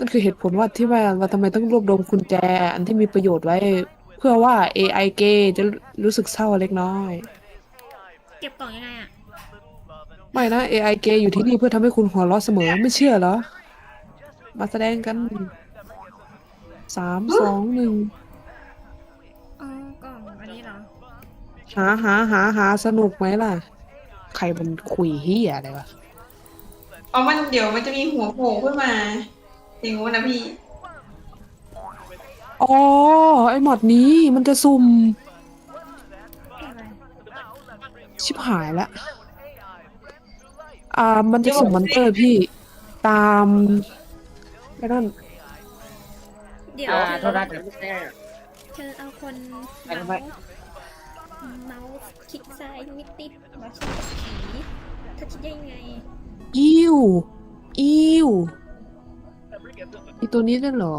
นั่นคือเหตุผลว่าที่ว่าเราทำไมต้องรวบรวมกุญแจ อันที่มีประโยชน์ไว้ เพื่อว่า AI เกย์จะรู้สึกเศร้าเล็กน้อย เก็บกล่องยังไงอะไม่นะ AI เกย์อยู่ที่นี่เพื่อทำให้คุณหัวเราะเสมอไม่เชื่อเหรอ มาแสดงกันสามสองหนึ่งอ๋อกล่องอันนี้เหรอ หาหาหาหาสนุกไหมล่ะ ใครมันคุยเฮียอะไรวะ อ๋อมันเดี๋ยวมันจะมีหัวโผล่ขึ้นมา อย่างงู้นนะพี่ อ๋อ ไอหมอดนี้มันจะซุ่มอะไรชิบหายละ อ่า มันจะสุ่มมอนเตอร์พี่ ตามไอ้นั่น เดี๋ยวอ่าเธโทอษนะแต่ไม่ใช่เธอเอาคนไปเมาทำไมส์เมาส์คลิกซ้ายนิดติดมาชิดผีเธอคิดได้ยังไง อิวอิว อีตัวนี้นั่นเหรอ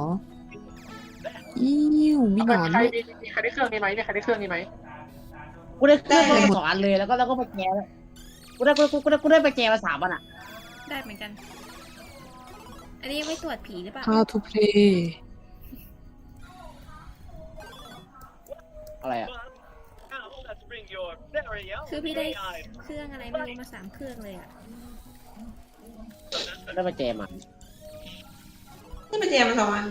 อิวมีหนอนใครด้วยมีมีใครได้เครื่องนี้ไหมเนี่ยใครได้เครื่องนี้ไหมกูได้เครื่องมาสองอันเลยแล้วก็แล้วก็ไปแจแล้วกูได้กูกูกูได้กูได้ไปแจมาสามอันอะได้เหมือนกัน อันนี้ไม่ตรวจผีหรือเปล่า How to play อะไรอะ คือพี่ได้เครื่องอะไรไม่รู้มาสามเครื่องเลยอะ ได้ไปแจมา นี่ไปเจมมาสองอัน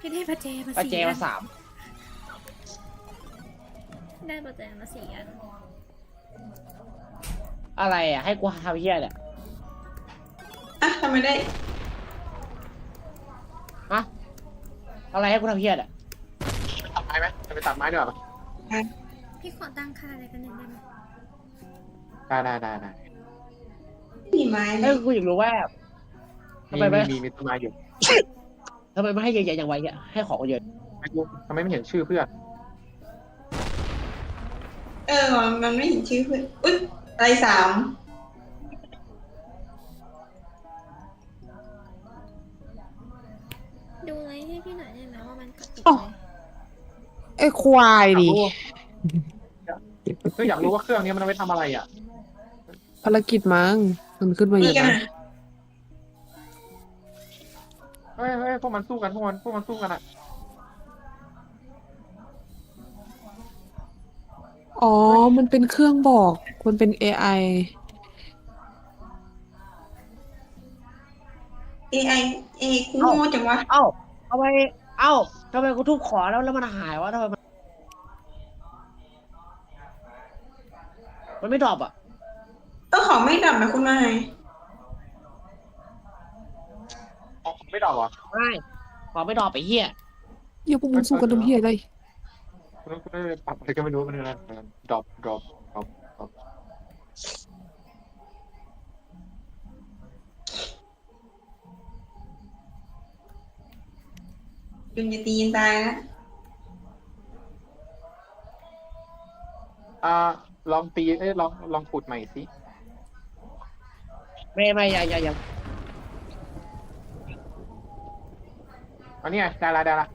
พี่ได้ประแจมาไปสี่แจอัมานสามได้ประแจมาสี่อันอะไรอะให้กูทำเฮี้ยเนี่ยอะทำไมได้ฮะอะไรให้กูทำเฮี้ยเนี่ยตัดไม้ไหมจะไปตัดไม้ดีกว่าพี่ขอตั้งค่าอะไรกันหนึ่งได้ไหมได้ได้ได้ได้ไม่มีไม้เลเอ้ยยกูอยากรู้ว่าทำมีไมไม่มีมีต้นไม้อยู่ ทำไมไม่ให้เยอะๆอย่างไวเนี่ยให้ของเยอะไม่รู้ทำไมไม่เห็นชื่อเพื่อนเออมันไม่เห็นชื่อเพื่อนอุ๊ยอะไรสามดูไลน์ให้พี่หน่อยได้ไหมว่ามันกระตุกอ๋อไหมไอ้ควายอยากดิรู้คืออยากรู้ว่าเครื่องนี้มันเอาไปทำอะไรอะ ภารกิจมั้งมันขึ้นมาอนี่ยู่กันนะอะ เฮ้ยเฮ้ยพวกมันสู้กันพวกมันพวกมันสู้กันอะอ๋อ มันเป็นเครื่องบอก มันเป็น AI เอไอเอกูโง่จังวะเอ้าทำไมเอ้าทำไมกูทุบขอแล้วแล้วมันหายวะทำไมมันมันไม่ดรอปอะเออของไม่ดับนะคุณนาย อ๋อ ไม่ดอกเหรอไม่ขอไม่ดรอปไปเฮี้ยเหี้ยพวกมึงสู้กันทำเหี้ยอะไรคุณคุณได้ปรับอะไรก็ไม่รู้มันนะดรอปดรอปดรอปดรอปยุงจะตีนตายนะอ่าลองตีเอ้ยลองลองขุดใหม่สิไม่ไม่อย่าอย่าอย่า อันนี้ไงได้ละได้ละ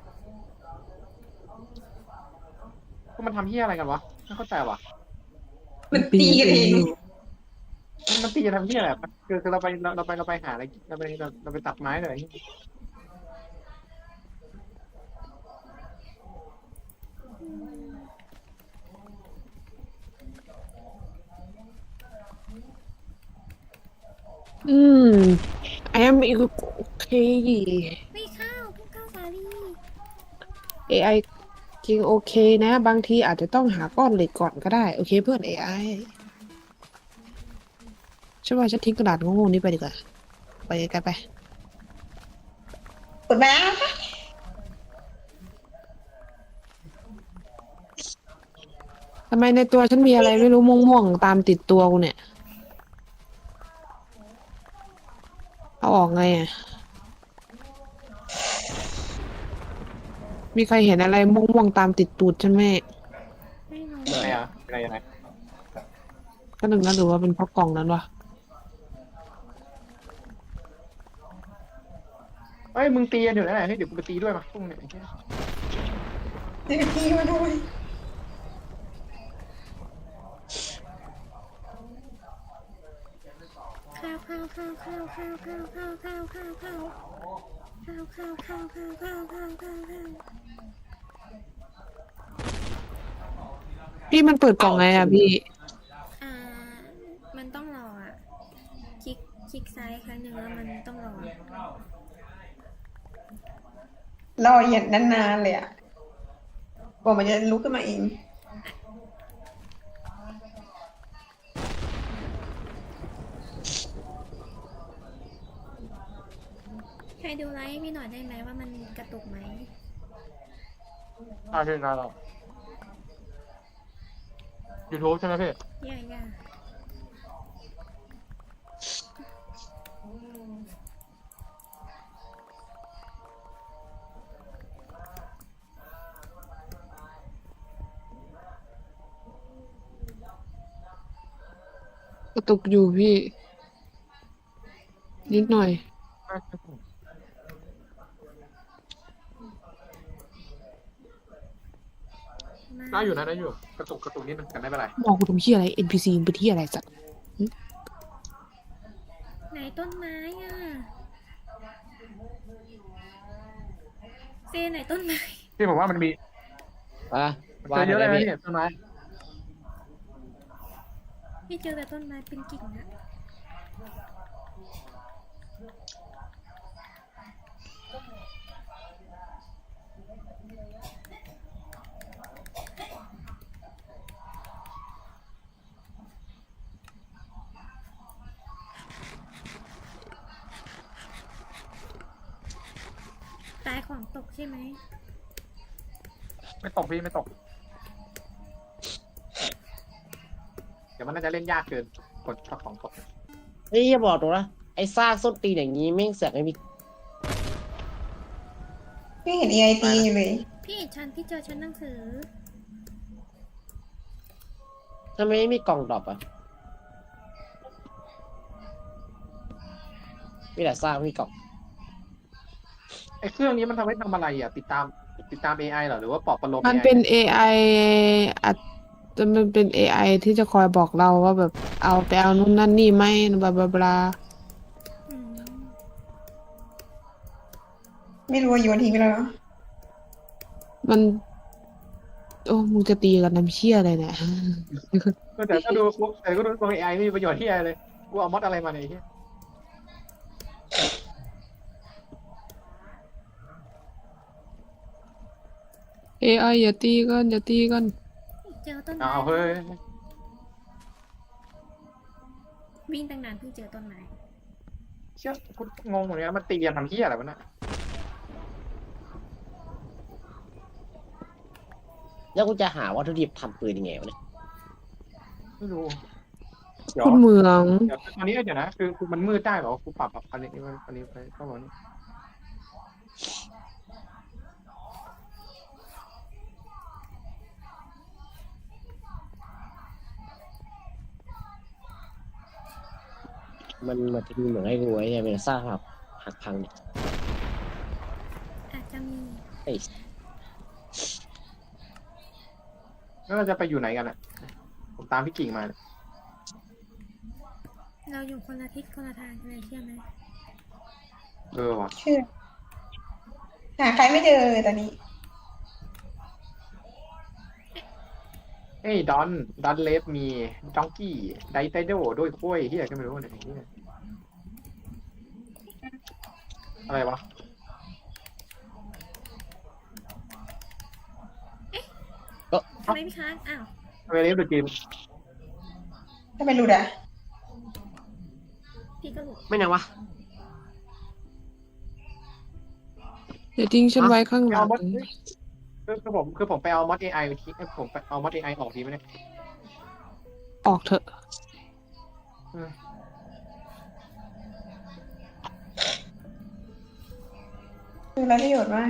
พวกมันทำเหี้ยอะไรกันวะไม่เข้าใจวะมันตีกันเองมันมันตีกันทำเหี้ยอะไรอะคือคือเราไปเราเราไปเราไปหาอะไรเราไปเราเราไปตัดไม้เลยอืม I am okay ไม่ข้าวพวกข้าวสาลี AI จริงโอเคนะ บางทีอาจจะต้องหาก้อนเหล็กก่อนก็ได้ โอเคเพื่อน AI ฉันว่าฉันทิ้งกระดาษโง่ๆนี้ไปดีกว่า ไปไกันไปกดมาทำไมในตัวฉันมีอะไรไม่รู้ม่วงๆตามติดตัวกูเนี่ย เอาออกไงอะ มีใครเห็นอะไรม่วงๆตามติดตูดฉันไหมไม่รู้อะไรอะอะไรยังไงก็หนึ่งนะหรือว่าเป็นเพราะกล่องนั้นวะเฮ้ยมึงตีกันอยู่แล้วไหนเฮ้ยเดี๋ยวกูไปตีด้วยมาพวกมึงเนี่ยไอ้เหี้ย เดี๋ยวตีมาด้วย ข้าวข้าวข้าวข้าวข้าวข้าวข้าวข้าวข้าวข้าวข้าวข้าวข้าวข้าวข้าวข้าวข้าวพี่มันเปิดกล่องไงอะพี่ อ่า มันต้องรออะ คลิก คลิกซ้ายครั้งหนึ่งแล้วมันต้องรอรออย่างนานๆเลยอะกว่ามันจะลุกขึ้นมาเอง รดูไลฟ์ให้พี่หน่อยได้ไหมว่ามันกระตุกไหมอ่าพี่นะเรายูทูบใช่ไหมพี่อย่าอย่ากระตุกอยู่พี่ นิดหน่อย ได้อยู่นะได้อยู่ กระตุกกระตุกนิดนึงแต่ไม่เป็นไร มองกูทำเหี้ยอะไร NPC มึงเป็นเหี้ยอะไรสัตว์ไหนต้นไม้อะเซไหนต้นไม้พี่ผมว่ามันมีอะเจอเยอะเลยนะพี่ต้นไม้ พี่เจอแต่ต้นไม้เป็นกิ่งอะ ตายของตกใช่ไหมไม่ตกพี่ไม่ตก เดี๋ยวมันน่าจะเล่นยากเกินกดช็อตของตกเฮ้ยอย่าบอกตรงนะ ไอ้ซากส้นตีนอย่างนี้แม่งเสือกไม่มีไม่เห็น EIT อยู่เลย พี่เห็นฉันพี่เจอชั้นหนังสือ ทำไมไม่มีกล่องดรอปอะมีแต่ซากไม่มีกล่อง ไอ้เครื่องนี้มันทำให้ทำอะไรอะ ติดตามติดตาม AI เหรอหรือว่าปลอบประโลม มัน AI เป็น AI อัดมันเป็น AI ที่จะคอยบอกเราว่าแบบเอาไปเอานู่นนั่นนี่ไหมบลาบลาบลาอืมไม่รู้ว่าโยนทิ้งไปแล้วมัน โอ้มึงจะตีกันน้ำเชี่ยอะไรเนี่ย ก็แต่ก็ดูแต่ก็ดูตัว AI ไม่มีประโยชน์ที่อะไรเลยกูเอามอดอะไรมาเนี่ยไอ้เหี้ย เอไออย่าตีกันอย่าตีกันเจอต้นไม้เอาเฮ้ยวิ่งตั้งนานเพิ่งเจอต้นไม้เชี่ยกูงงเหมือนกันมันตีกันทำเหี้ยอะไรวะน่ะแล้วกูจะหาวัตถุดิบทำปืนยังไงวะเนี่ยไม่รู้เดี๋ยวคุณเมืองเดี๋ยวตอนนี้เดี๋ยวนะคือคือมันมืดได้เหรอกูปรับแบบอันนี้อันนี้ไปเข้ามานี่ มันมันจะมีเหมือนไอ้กูไว้เนี่ยเป็นซากหักหักพังเนี่ยอาจจะมีไอ้แล้วเราจะไปอยู่ไหนกันอะ ผมตามพี่กิ่งมาเนี่ยเราอยู่คนละทิศคนละทางกันเลยเชื่อไหมเออว่ะชื่อหาใครไม่เจอเลยตอนนี้เฮ้ยดอนดอนเลฟมีดองกี้ไดไตโดด้วยกล้วยเฮียก็ไม่รู้เนี่ยไอ้เฮีย อะไรวะ ทำไมพี่ค้างอ้าวเวเลฟเดอะเกมถ้าไม่รู้อะพี่ก็หลุดไม่ไหนวะอย่าทิ้งฉันไว้ข้างหลัเอางมอดคือคือผมคือผมไปเอามอดเอไอทีผมไปเอามอดเอไอออกทีไหมเนี่ย ออกเถอะคือไมีประโยชน์มาก